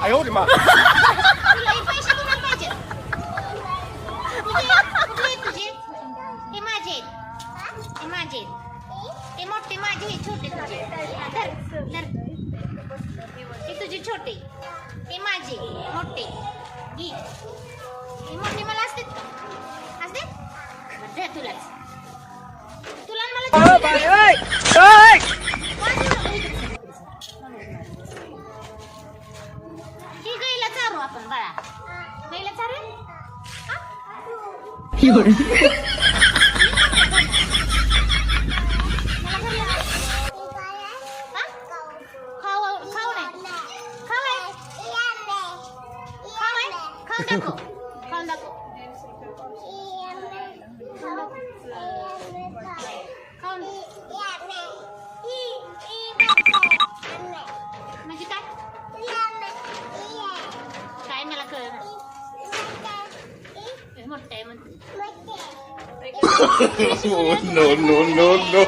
哎呦我的妈！ तुला हे पैसे कुणाला पाहिजेत? तुझे- कुठले आहेत तुझे? हे माझे आहेत. हे माझे आहेत. हे मोठे माझे हे छोटे तुझे हा, धर धर हे तुझे छोटे हे माझे मोठे घे हे मोठे मला असतात का असतात बरं, द्या तुलाच तुला आणि मला आपण बाळा. गाईला खाऊ खाऊ no no!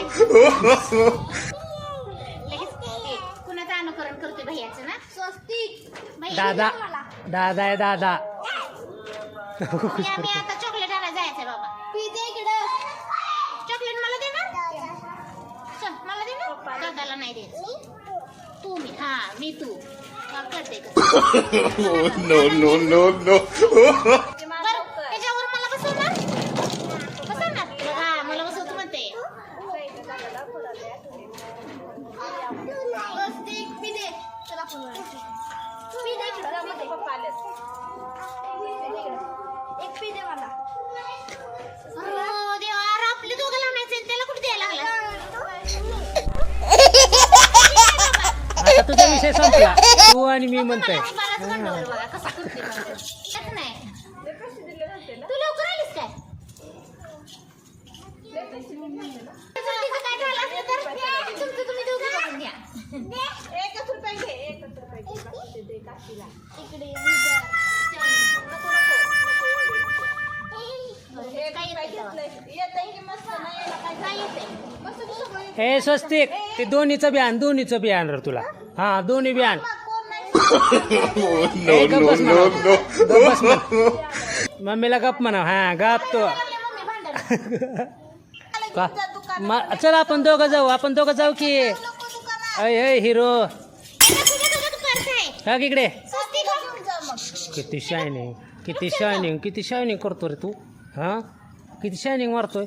लगेच ए, कुणाचं अनुकरण करतोय भैयाचं ना स्वस्तिक भैया दादा दिलं मला. दादा आहे दादा मी आम्ही आता चॉकलेट आणायला जायचंय बाबा पिझ्झा इकडं चॉकलेट मला दे ना चल मला दे ना दादाला नाही द्यायचं तू मी हा मी तू हा, करते करते. no no no no! बरं त्याच्यावर मला बसवणार बसवणार हा मला बसवतो म्हणते स्वस्तिक पिझ्झे एक मला देवा आपले दोघं आणायचे त्याला कुठे द्यायला लागला आता तुझा विषय संपला तू आणि मी म्हणतोय तू लवकर आलीस काय? काय झालं तर तुमचं तुम्ही दोघं घ्या. इकडे. हे स्वस्तिक ते दोन्हीचं बियाण दोन्हीचं बियाण रे तुला हा दोन्ही बियाण. मम्मीला गप म्हणा हा गप तो. का चल आपण दोघं जाऊ आपण दोघं जाऊ की अय हिरो तुझं तुझं तू पर्स आहे. हा इकडे. किती शायनिंग किती शायनिंग किती शायनिंग करतो रे तू हा? किती शायनिंग मारतोय?